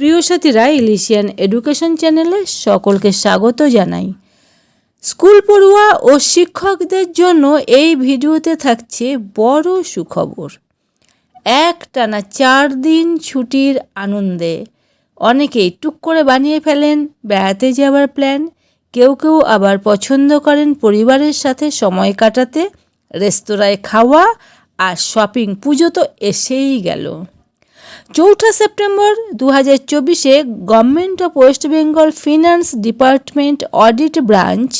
প্রিয় সাথীরা ইলিশিয়ান এডুকেশন চ্যানেলে সকলকে স্বাগত জানাই। স্কুল পড়ুয়া ও শিক্ষকদের জন্য এই ভিডিওতে থাকছে বড় সুখবর। এক টানা চার দিন ছুটির আনন্দে অনেকেই টুক করে বানিয়ে ফেলেন বেড়াতে যাওয়ার প্ল্যান, কেউ কেউ আবার পছন্দ করেন পরিবারের সাথে সময় কাটাতে, রেস্তোরাঁয় খাওয়া আর শপিং পুজো তো এসেই গেল। চৌঠা সেপ্টেম্বর দু হাজার চব্বিশে government of West Bengal finance department audit branch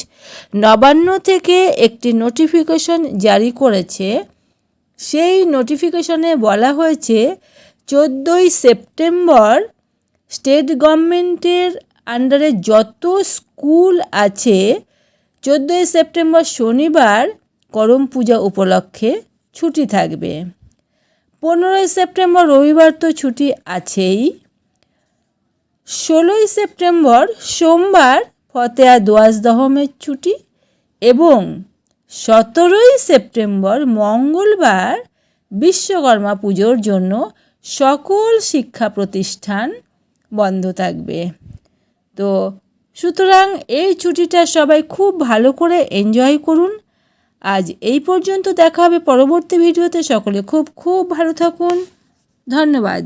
Nabanna থেকে একটি নোটিফিকেশন জারি করেছে। সেই নোটিফিকেশনে বলা হয়েছে, চোদ্দোই সেপ্টেম্বর স্টেট গভর্নমেন্টের আন্ডারে যত স্কুল আছে, চোদ্দোই সেপ্টেম্বর শনিবার করম পূজা উপলক্ষে ছুটি থাকবে। পনেরোই সেপ্টেম্বর রবিবার তো ছুটি আছেই। ষোলোই সেপ্টেম্বর সোমবার ফতেয়া দোয়াজ দহমের ছুটি এবং সতেরোই সেপ্টেম্বর মঙ্গলবার বিশ্বকর্মা পুজোর জন্য সকল শিক্ষা প্রতিষ্ঠান বন্ধ থাকবে। তো সুতরাং এই ছুটিটা সবাই খুব ভালো করে এনজয় করুন। আজ এই পর্যন্ত দেখা হবে পরবর্তী ভিডিওতে। সকলে খুব খুব ভালো থাকুন। ধন্যবাদ।